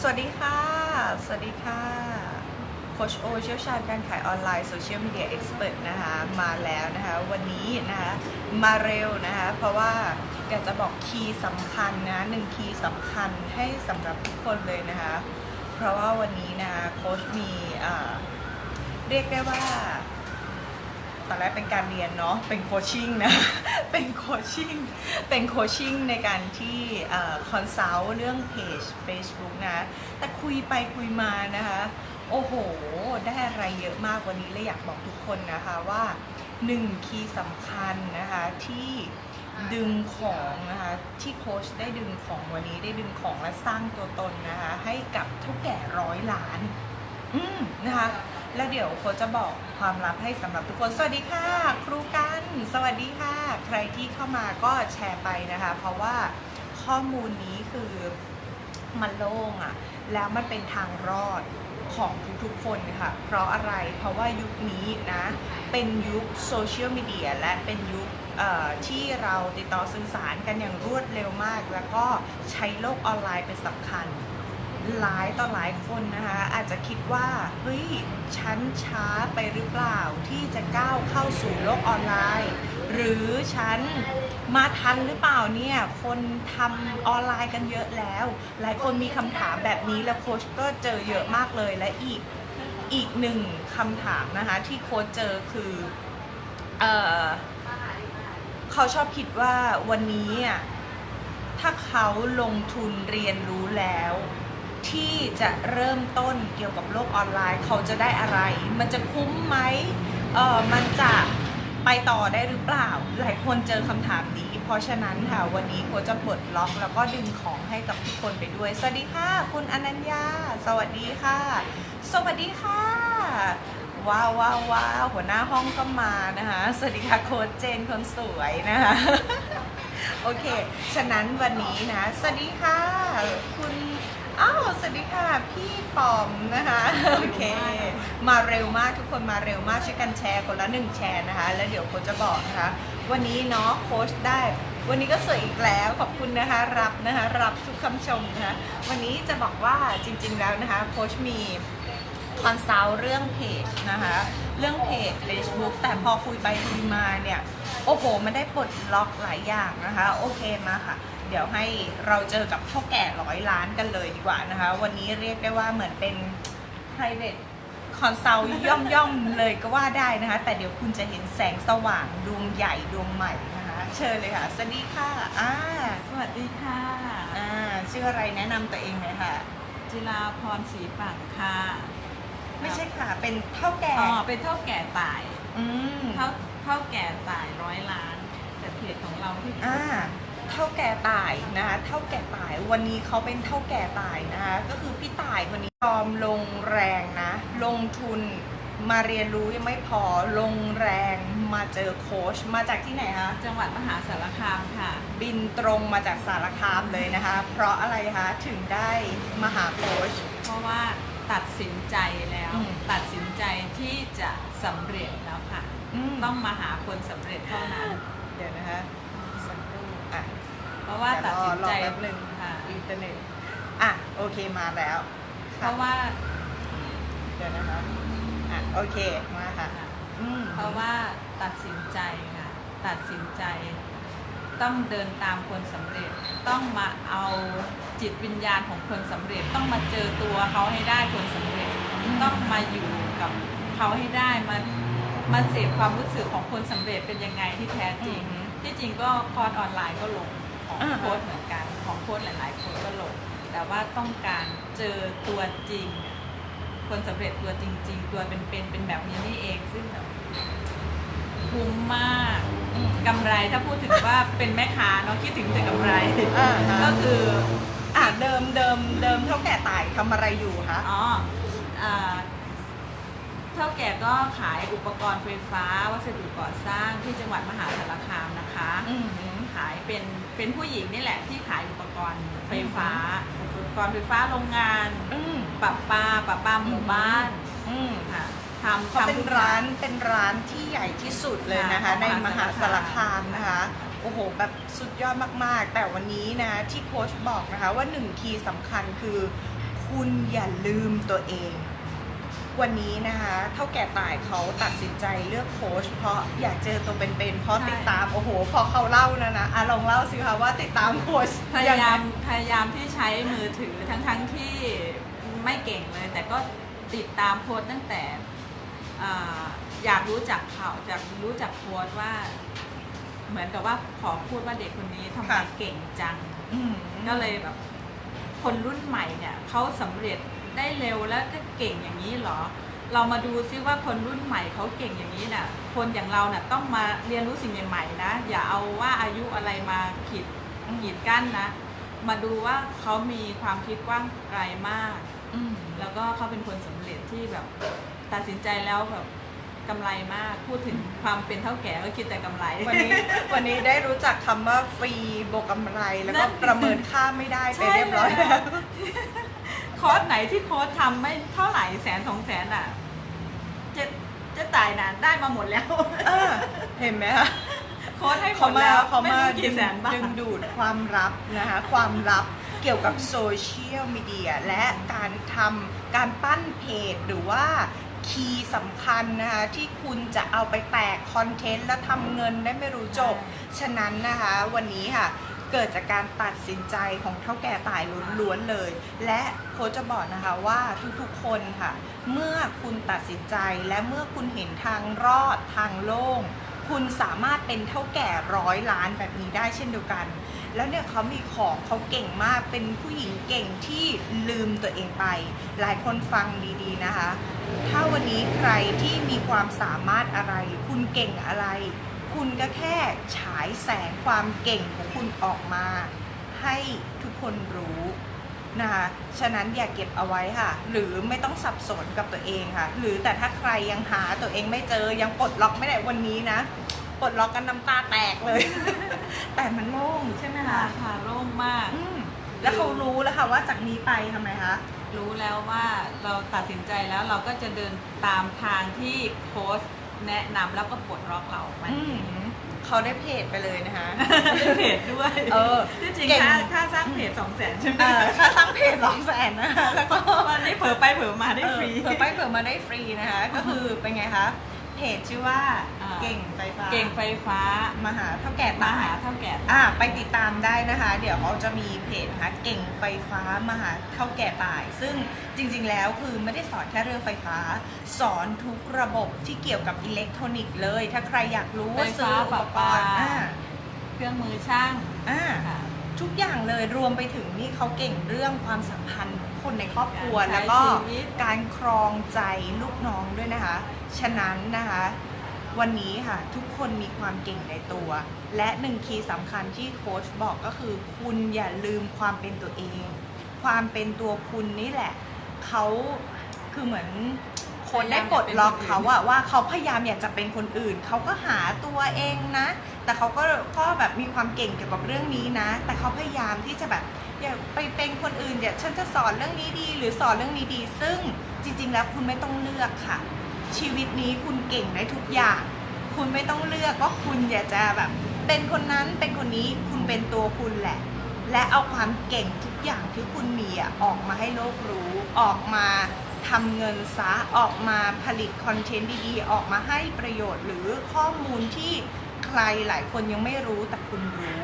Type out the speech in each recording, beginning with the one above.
สวัสดีค่ะ สวัสดีค่ะโคชโอเชี่ยวชาญการขายออนไลน์โซเชียลมีเดียเอ็กซ์เพรสนะคะมาแล้วนะคะวันนี้นะคะมาเร็วนะคะเพราะว่าอยากจะบอกคีย์สำคัญนะหนึ่งคีย์สำคัญให้สำหรับทุกคนเลยนะคะ เพราะว่าวันนี้นะคะโคชมีอ่าเรียกได้ว่า ตอนแรกเป็นการเรียนเนาะ เป็นโคชชิ่งนะ เป็นโคชชิ่ง เป็นโคชชิ่งในการที่คอนซัลท์เรื่องเพจ Facebook นะ แต่คุยไปคุยมานะคะ โอ้โห ได้อะไรเยอะมากวันนี้เลยอยากบอกทุกคนนะคะว่าหนึ่งคีย์สำคัญนะคะที่ดึงของนะคะที่โค้ชได้ดึงของวันนี้ได้ดึงของและสร้างตัวตนนะคะให้กับเท่าแก่ร้อยล้าน อืมนะคะ แล้วเดี๋ยวโค้ชจะบอกความลับให้สำหรับทุกคน สวัสดีค่ะ ครูกัน สวัสดีค่ะ ใครที่เข้ามาก็แชร์ไปนะคะ เพราะว่าข้อมูลนี้คือมันโล่งอะแล้วมันเป็นทางรอดของทุกๆคนค่ะ เพราะอะไร เพราะว่ายุคนี้นะ เป็นยุคโซเชียลมีเดียและเป็นยุคที่เราติดต่อสื่อสารกันอย่างรวดเร็วมาก แล้วก็ใช้โลกออนไลน์เป็นสำคัญ หลายต่อหลายคนนะคะ อาจจะคิดว่าเฮ้ยฉันช้าไปหรือเปล่าที่จะก้าวเข้าสู่โลกออนไลน์ หรือฉันมาทันหรือเปล่าเนี่ยคนทำออนไลน์กันเยอะแล้ว หลายคนมีคำถามแบบนี้แล้วโค้ชก็เจอเยอะมากเลยและอีกอีกหนึ่งคำถามนะคะที่โค้ชเจอคือเออเขาชอบคิดว่าวันนี้อะถ้าเขาลงทุนเรียนรู้แล้ว ที่จะเริ่มต้นเกี่ยวกับโลกออนไลน์เขาจะได้อะไร มันจะคุ้มไหมเออมันจะไปต่อได้หรือเปล่า หลายคนเจอคำถามนี้ เพราะฉะนั้นค่ะวันนี้โคจะปลดล็อก แล้วก็ดึงของให้กับทุกคนไปด้วย สวัสดีค่ะ คุณอนัญญา สวัสดีค่ะ สวัสดีค่ะ ว้าวว้าวว้าวหัวหน้าห้องก็มานะคะ สวัสดีค่ะโค้ชเจนคนสวยนะคะโอเค ฉะนั้นวันนี้นะ สวัสดีค่ะ คุณ อ้าวสวัสดีค่ะ พี่ปอมนะคะ โอเค มาเร็วมากทุกคนมาเร็วมากช่วยกันแชร์คนละหนึ่งแชร์นะคะ แล้วเดี๋ยวโค้ชจะบอกนะคะ วันนี้เนาะโค้ชได้ วันนี้ก็สวยอีกแล้วขอบคุณนะคะ รับนะคะ รับทุกคำชมนะคะ วันนี้จะบอกว่าจริง ๆแล้วนะคะโค้ชมีคอนซัลท์เรื่องเพจนะคะ เรื่องเพจ Facebook แต่พอคุยไปคุยมาเนี่ย โอ้โห มันได้ปลดล็อกหลายอย่างนะคะ โอเคมาค่ะ เดี๋ยวให้เราเจอกับเท่าแก่ร้อยล้านกันเลยดีกว่านะคะ วันนี้เรียกได้ว่าเหมือนเป็น private คอนซัลท์ย่อมย่อมๆเลยก็ว่าได้นะคะ แต่เดี๋ยวคุณจะเห็นแสงสว่างดวงใหญ่ดวงใหม่นะคะ เชิญเลยค่ะ สวัสดีค่ะอ่าสวัสดีค่ะอ่าชื่ออะไรแนะนำตัวเองเลยค่ะ จิราพรศรีปังค่ะไม่ใช่ค่ะ เป็นเท่าแก่อ๋อเป็นเท่าแก่ตายอืม เท่าเท่าแก่ตายร้อยล้าน แต่ เพจของเราที่อ่าเท่าแก่ตายนะคะเท่าแก่ตายวันนี้เขาเป็นเท่าแก่ตายนะคะก็คือพี่ตายคนนี้ยอมลงแรงนะ ลงทุนมาเรียนรู้ยังไม่พอลงแรงมาเจอโค้ชมาจากที่ไหนคะจังหวัดมหาสารคามค่ะ บินตรงมาจากสารคามเลยนะคะ เพราะอะไรคะถึงได้มาหาโค้ชเพราะว่าตัดสินใจแล้วอืมตัดสินใจที่จะสำเร็จแล้วค่ะมต้องมาหาคนสำเร็จเท่านั้น เดี๋ยวนะคะสักครู่อะเพ ราะว่าตัดสินใจเดี๋ยวรอแป๊บหนึ่งค่ะอินเทอร์เน็ตอะโอเคมาแล้วเพค่ะราะว่าเดี๋ยวนะคะอะโอเคมาค่ะอืมเพราะว่าตัดสินใจค่ะตัดสินใจ ต้องเดินตามคนสำเร็จ ต้องมาเอาจิตวิญญาณของคนสำเร็จ ต้องมาเจอตัวเขาให้ได้คนสำเร็จ ต้องมาอยู่กับเขาให้ได้มามาเสพความรู้สึกของคนสำเร็จเป็นยังไงที่แท้จริงอืมที่จริงก็คอร์สออนไลน์ก็ลง ของอ่าฮะโค้ดเหมือนกันของโค้ดหลาย ๆ คนก็ลงแต่ว่าต้องการเจอตัวจริง คนสำเร็จตัวจริง ๆ ตัวเป็นๆเป็นแบบนี้นี่เองซึ่งแบบคุ้มมากกำไรถ้าพูดถึงว่าเป็นแม่ค้าเนาะคิดถึงแต่กำไรอ่าฮะก็คืออะเดิมเดิมเดิมเท่าแก่ตายทำอะไรอยู่คะอ๋ออ่าเท่าแก่ก็ขายอุปกรณ์ไฟฟ้าวัสดุก่อสร้างที่จังหวัดมหาสารคามนะคะอืม ขายเป็นเป็นผู้หญิงนี่แหละที่ขายอุปกรณ์ไฟฟ้า อุปกรณ์ไฟฟ้าโรงงานอืม ปรับปลาปรับปลาหมู่บ้านอืมค่ะทำเขาเป็นทำทุกร้าอย่นงเป็นร้านที่ใหญ่ที่สุดเลยนะคะ ค่ะในมหาสารคามมหาสารคามนะคะ โอ้โห แบบสุดยอดมากๆ แต่วันนี้นะที่โค้ชบอกนะคะว่าหนึ่งคีย์สำคัญคือคคุณอย่าลืมตัวเอง วันนี้นะคะเท่าแก่ตายเขาตัดสินใจเลือกโค้ชเพราะอยากเจอตัวเป็นๆเพราะใช่ ติดตามโอ้โห พอเขาเล่านะนะอะลองเล่าสิคะว่าติดตามโค้ชพยายามพยายามที่ใช้มือถือทั้งทั้งๆที่ไม่เก่งเลย แต่ก็ติดตามโค้ดตั้งแต่อ่าอยากรู้จักเขาอยากรู้จักโค้ดว่า เหมือนกับว่าขอพูดว่าเด็กคนนี้ทำไมเก่งจัง อืม ก็เลยแบบคนรุ่นใหม่เนี่ยเขาสำเร็จ ได้เร็วแล้วก็เก่งอย่างนี้เหรอ เรามาดูซิว่าคนรุ่นใหม่เขาเก่งอย่างนี้น่ะ คนอย่างเราน่ะต้องมาเรียนรู้สิ่งใหม่ๆนะ อย่าเอาว่าอายุอะไรมาขีดขีดกั้นนะ มาดูว่าเขามีความคิดกว้างไกลมากอืมแล้วก็เขาเป็นคนสำเร็จที่แบบตัดสินใจแล้วแบบกำไรมากพูดถึงความเป็นเท่าแก่ก็คิดแต่กำไร วันนี้วันนี้ได้รู้จักคำว่าฟรีบวกกำไร แล้วนั่ก็นประเมินค่าไม่ได้ไปใช่เรียบร้อยเลยแล้วค อร์สไหนที่โค้ดทำไม่เท่าไหร่แสนสองแสนอะเจะจะตายนะได้มาหมดแล้ว เออเห็นไหมคะโค้ดให้หมเขาดมาแล้วเขาไม่มารู้ดึกี่งแสนบาทดึงดูดความลับนะคะความลับเกี่ยวกับโซเชียลมีเดียและการทำการปั้นเพจหรือว่าคีย์สำคัญนะคะที่คุณจะเอาไปแตกคอนเทนต์และทำเงินได้ไม่รู้จบฉะนั้นนะคะวันนี้ค่ะ เกิดจากการตัดสินใจของเท่าแก่ตายล้วนๆเลย และโค้ชจะบอกนะคะว่าทุกๆคนค่ะ เมื่อคุณตัดสินใจและเมื่อคุณเห็นทางรอดทางโล่งคุณสามารถเป็นเท่าแก่ร้อยล้านแบบนี้ได้เช่นเดียวกัน แล้วเนี่ยเขามีของเขาเก่งมาก เป็นผู้หญิงเก่งที่ลืมตัวเองไป หลายคนฟังดีๆนะคะ ถ้าวันนี้ใครที่มีความสามารถอะไร คุณเก่งอะไร คุณก็แค่ฉายแสงความเก่งของคุณออกมา ให้ทุกคนรู้นะคะฉะนั้นอย่าเก็บเอาไว้ค่ะ หรือไม่ต้องสับสนกับตัวเองค่ะ หรือแต่ถ้าใครยังหาตัวเองไม่เจอยังปลดล็อกไม่ได้วันนี้นะปลดล็อกกันน้ำตาแตกเลย แต่มันโล่งใช่ไหมค่ะคะค่ะโล่งมากอืมแล้วเขารู้แล้วค่ะว่าจากนี้ไปทำไมคะรู้แล้วว่าเราตัดสินใจแล้วเราก็จะเดินตามทางที่โค้ช แนะนำแล้วก็ปลดล็อกเรามันอืม เขาได้เพจไปเลยนะคะ ได้เพจด้วยเออที่จริงเก่ง ค่าค่าสร้างเพจสองแสนใช่ไหมเออค่าตั้งเพจสองแสนนะคะ แล้วก็วันนี้เผลอไปเผลอมาได้ฟรี เออเผื่อไปเผื่อมาได้ฟรีนะคะ ก็คือเป็นไงคะ เพจชื่อว่าอ่า เก่งไฟฟ้าเก่งไฟฟ้ามหาเท่าแก่มาตายหาเท่าแก่อ่าไปติดตามได้นะคะ เดี๋ยวเขาจะมีเพจนะคะเก่งไฟฟ้ามหาเท่าแก่ตาย ซึ่งจริงๆแล้วคือไม่ได้สอนแค่เรื่องไฟฟ้า สอนทุกระบบที่เกี่ยวกับอิเล็กทรอนิกส์เลย ถ้าใครอยากรู้ไฟว่าซื้ฟ้าออุปประกปารณ์อ่าเครื่องมือช่างอ่า ค่ะทุกอย่างเลยรวมไปถึงนี่เขาเก่งเรื่องความสัมพันธ์ของคนในครอบครัวการใช้แล้วก็ชีวิตการครองใจลูกน้องด้วยนะคะ ฉะนั้นนะคะ วันนี้ค่ะทุกคนมีความเก่งในตัว และหนึ่งคีย์สำคัญที่โค้ชบอกก็คือ คุณอย่าลืมความเป็นตัวเอง ความเป็นตัวคุณนี่แหละ เขาคือเหมือนคนได้กดล็อกเขาอะว่าเขาพยายามอยากจะเป็นคนอื่น เขาก็หาตัวเองนะ แต่เขาก็ก็แบบมีความเก่งเกี่ยวกับเรื่องนี้นะ แต่เขาพยายามที่จะแบบอยากไปเป็นคนอื่นเดี๋ยวฉันจะสอนเรื่องนี้ดี หรือสอนเรื่องนี้ดี ซึ่งจริง ๆ แล้วคุณไม่ต้องเลือกค่ะ ชีวิตนี้คุณเก่งได้ทุกอย่าง คุณไม่ต้องเลือกว่าคุณอยากจะแบบเป็นคนนั้นเป็นคนนี้คุณเป็นตัวคุณแหละ และเอาความเก่งทุกอย่างที่คุณมีอะออกมาให้โลกรู้ ออกมาทำเงินซะออกมาผลิตคอนเทนต์ดีๆ ออกมาให้ประโยชน์หรือข้อมูลที่ใครหลายคนยังไม่รู้แต่คุณรู้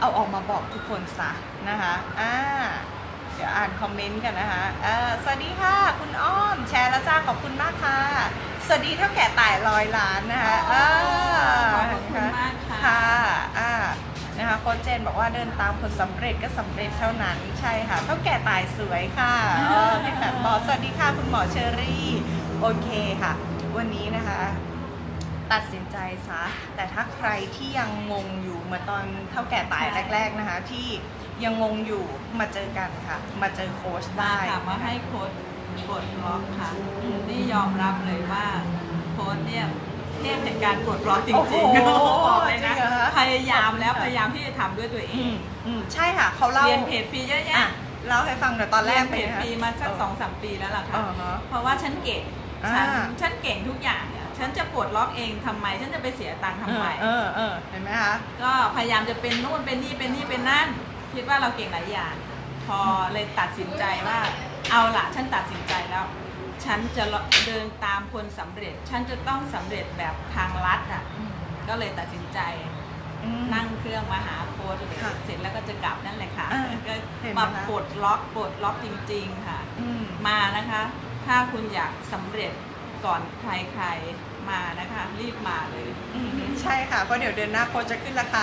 เอาออกมาบอกทุกคนซะนะคะอ่าเดี๋ยวอ่านคอมเมนต์กันนะคะเออสวัสดีค่ะ คุณอ้อม แชร์แล้วจ้าขอบคุณมากค่ะ วัสดีเท่าแก่ต่ายร้อยล้านนะคะอ๋อเขอบคุณมากค่ะ ค่ะอ่านะคะโค้ชเจนบอกว่าเดินตามคนสำเร็จก็สำเร็จเท่านั้นใช่ค่ะเท่าแก่ตายสวยค่ะเออพี่แบบบอกสวัสดีค่ะคุณหมอเชอรี่โอเคค่ะ วันนี้นะคะ ตัดสินใจซะแต่ถ้าใครที่ยังงงอยู่เหมือนตอนเท่าแก่ตายใช่แรก ๆนะคะ ที่ยังงงอยู่มาเจอกันค่ะ มาเจอโค้ชมาได้ค่ะมาให้โค้ด กดล็อกค่ะ นี่ยอมรับเลยว่าโค้ดเนี่ยเทพในการกดล็อกจโอ้ริโหงๆบอกเลยนะจริงเหรอคะ พยายามแล้วพยายามที่จะทำด้วยตัวเออืง มอืมใช่ค่ะเขาเล่าเรียนเพจฟรีเยอะอะแยะเล่าให้ฟังหน่อยตอนแรเรียกนเพเป็นจไงคะฟรีมาสักเออ สองสามปีแล้วล่ะค่ะ อ่าฮะ เพราะว่าฉันเก่งอ่าฉันฉันเก่งทุกอย่างเนี่ยฉันจะปลดล็อกเองทำไม ฉันจะไปเสียตังค์ทำไม เออเออเห็นไหมคะ ก็พยายามจะเป็นนู่นเป็นนี่เป็นนี่เป็นนั่น คิดว่าเราเก่งหลายอย่าง พอเลยตัดสินใจว่า เอาละฉันตัดสินใจแล้ว ฉันจะเดินตามคนสำเร็จ ฉันจะต้องสำเร็จแบบทางลัดอะ ก็เลยตัดสินใจอืม นั่งเครื่องมาหาโค้ชเลยค่ะเสร็จแล้วก็จะกลับนั่นแหละค่ะอ่าก็เห็นไหมมาคะ ปลดล็อกปลดล็อกจริง ๆ ค่ะ อืม มานะคะ ถ้าคุณอยากสำเร็จก่อนใครๆ มานะคะ รีบมาเลยอืมใช่ค่ะ เพราะเดี๋ยวเดือนหน้าโค้ชจะขึ้นราคา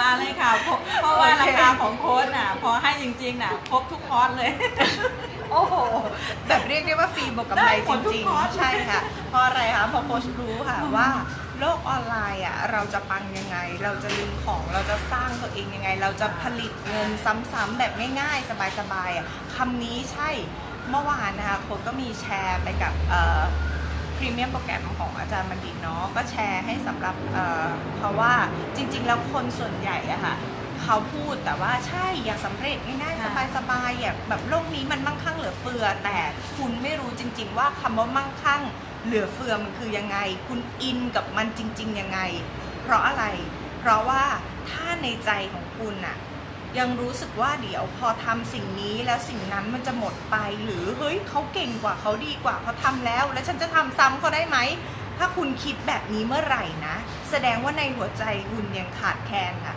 มาเลยค่ะเพราะเพราะว่าโอเค ราคาของโค้ชน่ะ พอให้จริงๆน่ะครบทุกคอร์สเลย โอ้โห แบบเรียกได้ว่าฟรีบวกกำไรได้หจมดทุกริงคอร์ส ๆ ใช่ค่ะ เพราะอะไรคะเพราะโค้ชรู้ค่ะว่าโลกออนไลน์อะเราจะปังยังไง เราจะลืมของเราจะสร้างตัวเองยังไง เราจะผลิตเงินซ้ำๆแบบง่ายๆ สบายๆอะคำนี้ใช่เมื่อวานนะคะโค้ชก็มีแชร์ไปกับเอ่อพ รีเมียมโปรแกรมของอาจารย์บัณฑิตเนาะก็แชร์ให้สำหรับเอ่อเพราะว่าจริง ๆ แล้วคนส่วนใหญ่อะค่ะเขาพูดแต่ว่าใช่อยากสำเร็จง่ายๆค่ะสบายๆอยากแบบโลกนี้มันมั่งคั่งเหลือเฟือ แต่คุณไม่รู้จริง ๆ ว่าคำว่ามั่งคั่งเหลือเฟือมันคือยังไง คุณอินกับมันจริง ๆ ยังไง เพราะอะไร เพราะว่าถ้าในใจของคุณอะ ยังรู้สึกว่าเดี๋ยวพอทำสิ่งนี้แล้วสิ่งนั้นมันจะหมดไป หรือเฮ้ยเขาเก่งกว่าเขาดีกว่าเขาทำแล้ว แล้วฉันจะทำซ้ำเขาได้ไหม ถ้าคุณคิดแบบนี้เมื่อไหร่นะ แสดงว่าในหัวใจคุณยังขาดแคลนค่ะ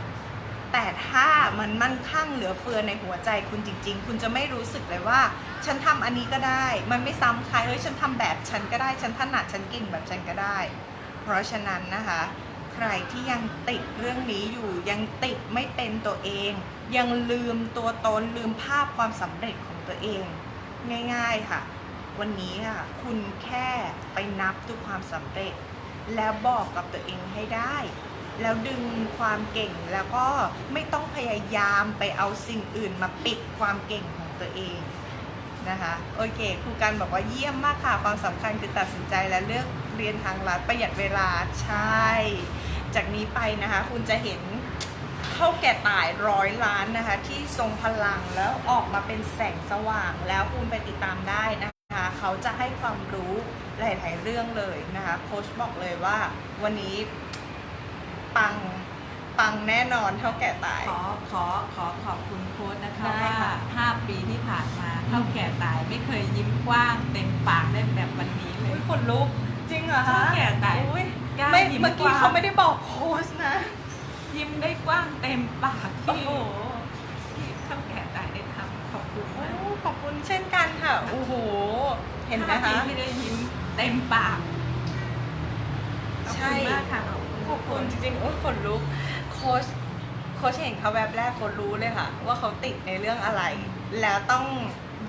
แต่ถ้ามันมั่นคั่งเหลือเฟือในหัวใจคุณจริง ๆ คุณจะไม่รู้สึกเลยว่า ฉันทำอันนี้ก็ได้ มันไม่ซ้ำใครเฮ้ยฉันทำแบบฉันก็ได้ฉันถนัดฉันเก่งแบบฉันก็ได้ เพราะฉะนั้นนะคะ ใครที่ยังติดเรื่องนี้อยู่ยังติดไม่เป็นตัวเอง ยังลืมตัวตนลืมภาพความสำเร็จของตัวเอง ง่ายๆค่ะ วันนี้ค่ะคุณแค่ไปนับทุกความสำเร็จ แล้วบอกกับตัวเองให้ได้ แล้วดึงความเก่งแล้วก็ไม่ต้องพยายามไปเอาสิ่งอื่นมาปิดความเก่งของตัวเองนะคะโอเคครูกันบอกว่าเยี่ยมมากค่ะ ความสำคัญคือตัดสินใจและเลือกเรียนทางลัดประหยัดเวลาใช่ จากนี้ไปนะคะ คุณจะเห็นเท่าแก่ตายร้อยล้านนะคะ ที่ทรงพลังแล้วออกมาเป็นแสงสว่างแล้วคุณไปติดตามได้นะคะ เขาจะให้ความรู้หลาย ๆ เรื่องเลยนะคะโค้ชบอกเลยว่าวันนี้ปังปังแน่นอนเท่าแก่ตาย ขอขอขอขอบคุณโค้ชนะคะได้ว่าค่ะห้าปีที่ผ่านมาเท่าแก่ตายไม่เคยยิ้มกว้างเต็มปากได้แบบวันนี้เลอุ้ยย ขนลุก จริงเหรอเท่าคะแก่ตายอุ้ยกล้าไม่ยิ้มเมื่อกี้กว้างเขาไม่ได้บอกโค้ชนะ ยิ้มได้กว้างเต็มปากโอ้ที่โห ที่เท่าแก่ตายได้ทำขอบคุณโอ้มาก ขอบคุณเช่นกันค่ะ โอ้โห เห็นไหมห้าปีคะที่ได้ยิ้มเต็มปากขอบใช่ คุณมากค่ะขอบคุณจริงๆโอ้ยขนลุก โค้ช โค้ชเห็นเขาแบบแรกโค้ชรู้เลยค่ะ ว่าเขาติดในเรื่องอะไร แล้วต้อง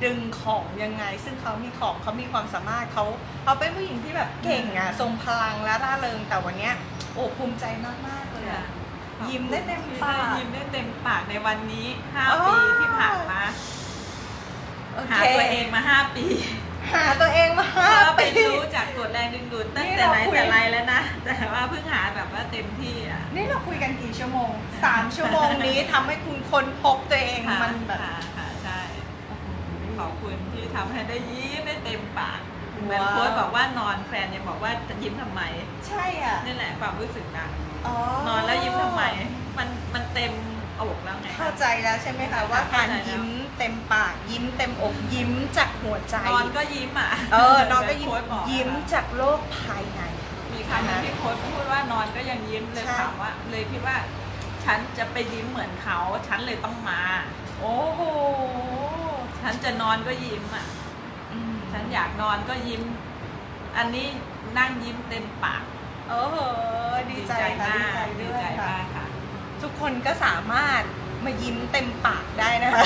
ดึงของยังไง ซึ่งเขามีของเขามีความสามารถเขาเขาเป็นผู้หญิงที่แบบเก่งอะทรงพลังและร่าเริงแต่วันเนี้ยโอ้ภูมิใจมากๆเลยอะยิ้มได้เต็มปากยิ้มได้เต็มปากในวันนี้ห้าอ๋อปีที่ผ่านมาโอหาเคตัวเองมาห้าปี หาตัวเองมาห้าก็ไปปีรู้จากกฎแรงดึงดูดตั้งนี่แต่เราไหนคุยแต่ไรแล้วนะแต่ว่าเพิ่งหาแบบว่าเต็มที่อะนี่เราคุยกันกี่ชั่วโมงสามชั่วโมงนี้ทำให้คุณค้นพบตัวเองค่ะมันแบบค่ะค่ะใช่ข อบคุณที่ทำให้ได้ยิ้มได้เต็มปากเหมือนว้าวโค้ชบอกว่านอนแฟนยังบอกว่าจะยิ้มทำไมใช่อะนี่แหละความรู้สึกนะอ๋อนอนแล้วยิ้มทำไม มันมันเต็มอกแล้วไง เข้าใจแล้วใช่ไหมคะว่าการยิ้มเต็มปากยิ้มเต็มอกยิ้มจากหัวใจนอนก็ยิ้มอะเออนอนก็ยิ้มโค้ชบอกยิ้มจากโลกภายใน มีครั้งหนึงที่โค้ชพูดว่านอนก็ยังยิ้มเลยใช่ ถามว่า เลยคิดว่า ฉันจะไปยิ้มเหมือนเขา ฉันเลยต้องมา โอ้โห ฉันจะนอนก็ยิ้มอะอืมฉันอยากนอนก็ยิ้ม อันนี้นั่งยิ้มเต็มปากโอ้โหดีใจค่ะดีใจดีด้วยใจค่ะมากค่ะ ทุกคนก็สามารถมายิ้มเต็มปากได้นะคะ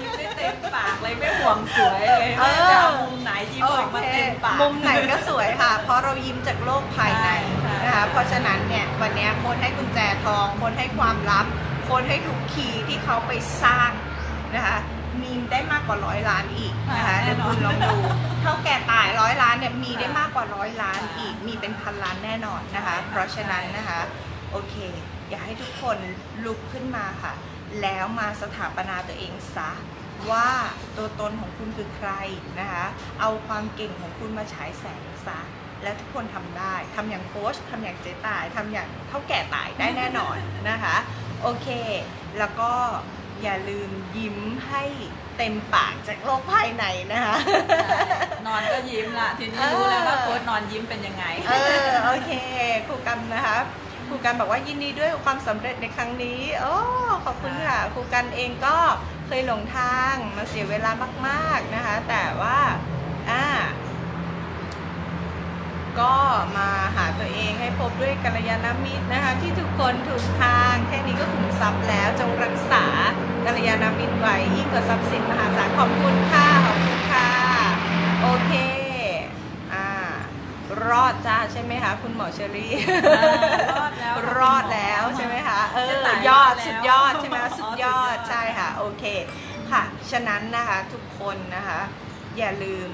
ยิ้มได้เต็มปากเลยไม่ห่วงสวยเลยเออจะเอามุมไหนยิ้มออกมาเต็มปากมุมไหนก็สวยค่ะ เพราะเรายิ้มจากโลกภายในใช่นะคะเพราะฉะนั้นเนี่ยวันนี้โค้ดให้กุญแจทองโค้ดให้ความลับโค้ดให้ทุกคีย์ที่เขาไปสร้างนะคะมี ได้มากกว่าร้อยล้านอีกนะคะเดี๋ยวคุณลองดูเท่าแก่ตายร้อยล้านเนี่ยมีได้มากกว่าร้อยล้านอีก มีเป็นพันล้านแน่นอนนะคะ เพราะฉะนั้นนะคะโอเค อยากให้ทุกคนลุกขึ้นมาค่ะ แล้วมาสถาปนาตัวเองซะว่าตัวตนของคุณคือใครนะคะ เอาความเก่งของคุณมาฉายแสงซะและทุกคนทำได้ทำอย่างโค้ชทำอย่างเจ๊ตายทำอย่างเท่าแก่ตายได้แน่นอนนะคะ โอเค แล้วก็อย่าลืมยิ้มให้ เต็มปากจากโลกภายในนะคะ นอนก็ยิ้มละทีนี้รู้แล้วว่าโค้ดนอนยิ้มเป็นยังไง เออโอเคครูกันนะคะครูกันบอกว่ายินดีด้วยกับความสำเร็จในครั้งนี้ โอ้ขอบคุณค่ะครูกันเองก็เคยหลงทางมาเสียเวลามาก ๆนะคะ แต่ว่าอ่า ก็มาหาตัวเองให้พบด้วยกัลยาณมิตรนะคะ ที่ทุกคนถูกทาง แค่นี้ก็ขุมทรัพย์แล้วจงรักษากัลยาณมิตรไว้ยิ่งกว่าทรัพย์สินมหาศาลขอบคุณค่ะขอบคุณค่ะ โอเคอ่ารอดจ้าใช่ไหมคะคุณหมอเชอรี่อ่ารอดแล้วค่ะรอดแล้วใช่ไหมคะเอเจ๊อตายยอดรอดแล้วสุดยอดใช่ไหมสุดยอดอ๋อสุดยอดใช่ค่ะ โอเคค่ะ ฉะนั้นนะคะทุกคนนะคะ อย่าลืม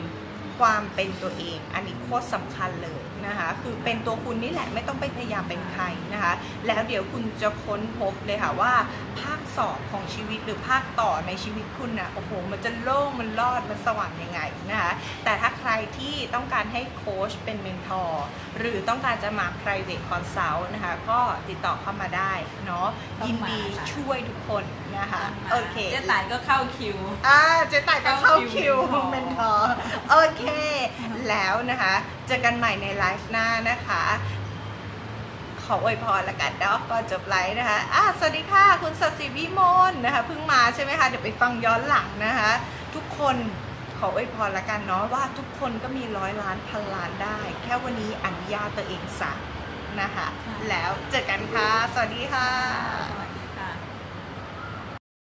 ความเป็นตัวเอง อันนี้โคตรสำคัญเลยนะคะ คือเป็นตัวคุณนี่แหละไม่ต้องไปพยายามเป็นใครนะคะ แล้วเดี๋ยวคุณจะค้นพบเลยค่ะว่าภาค สอบของชีวิตหรือภาคต่อในชีวิตคุณนะโอ้โห มันจะโล่ง มันรอด มันสว่างยังไงนะคะ แต่ถ้าใครที่ต้องการให้โค้ชเป็นเมนทอร์หรือต้องการจะมา private consult นะคะ ก็ติดต่อเข้ามาได้เนาะต้องมายิยินดีช่วยทุกคนนะคะ โอเค เจ๊ต่ายก็เข้าคิว อ่า เจ๊ต่ายก็เข้าคิวเข้าคิวเมนทอร์ โอเค แล้วนะคะ เจอกันใหม่ในไลฟ์หน้านะคะ ขออวยพรละกันเนาะก่อนจบไลฟ์นะคะอะสวัสดีค่ะ คุณสศิวิมลนะคะเพิ่งมาใช่ไหมคะเดี๋ยวไปฟังย้อนหลังนะคะ ทุกคนขออวยพรละกันเนาะว่าทุกคนก็มีร้อยล้านพันล้านได้ แค่วันนี้อนุญาตตัวเองสักนะคะค่ะแล้วเจอกันค่ะ สวัสดีค่ะ